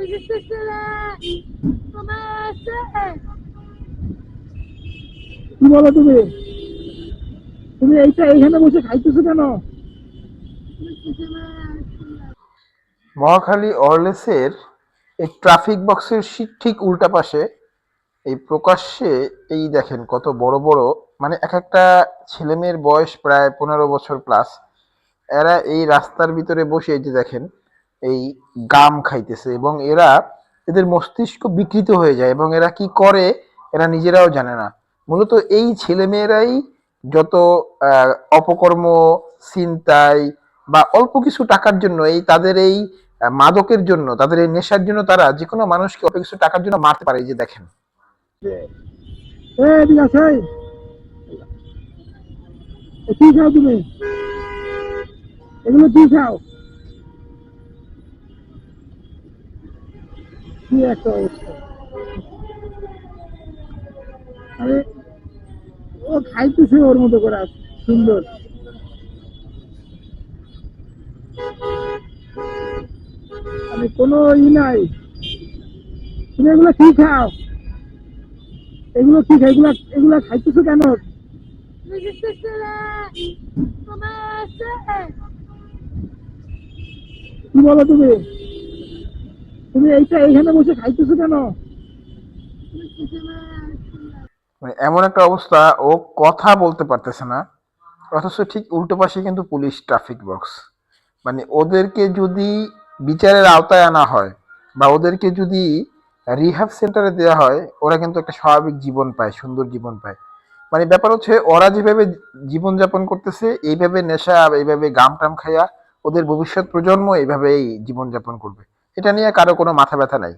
কি বলো তুমি? তুমি এইটা এইখানে বসে খাইতেছো কেন? মহাখালী অরলেসের এই ট্রাফিক বক্সের ঠিক উল্টা পাশে এই প্রকাশ্যে এই দেখেন কত বড় বড় মানে এক একটা ছেলেমেয়ের বয়স প্রায় পনেরো বছর প্লাস এরা এই রাস্তার ভিতরে বসে এই যে দেখেন এই গাম খাইতেছে এবং এরা এদের মস্তিষ্ক বিকৃত হয়ে যায় এবং এরা কি করে? এরা নিজেরাও জানে না। মূলত এই ছেলেমেয়েরাই যত অপকর্ম চিন্তায় বা অল্প কিছু টাকার জন্য এই তাদের এই মাদকের জন্য, তাদের এই নেশার জন্য তারা যে কোনো মানুষকে অল্প কিছু টাকার জন্য মারতে পারে যে দেখেন। এগুলো খাও? কি একটা অবস্থা। আরে, ও খাইতেছে ওর মতো করে সুন্দর। মানে কোনো ই নাই। তুমি এগুলো কি খাও? এগুলো কি খাই এগুলা এগুলা খাইতেছো কেন? কি বলো তুমি? তুমি এইটা এইখানে বসে খাইতেছো কেন? মানে এমন একটা অবস্থা, ও কথা বলতে পারতেছে না, অথচ ঠিক উল্টো পাশে কিন্তু পুলিশ ট্রাফিক বক্স মানে ওদেরকে যদি বিচারের আওতায় আনা হয়, বা ওদেরকে যদি রিহাব সেন্টারে দেওয়া হয়, ওরা কিন্তু একটা স্বাভাবিক জীবন পায়, সুন্দর জীবন পায়। মানে ব্যাপার হচ্ছে, ওরা যেভাবে জীবনযাপন করতেছে, এইভাবে নেশা, এইভাবে গাম টাম খাইয়া ওদের ভবিষ্যৎ প্রজন্ম এইভাবেই জীবনযাপন করবে। এটা নিয়ে কারও কোনো মাথা ব্যথা নাই।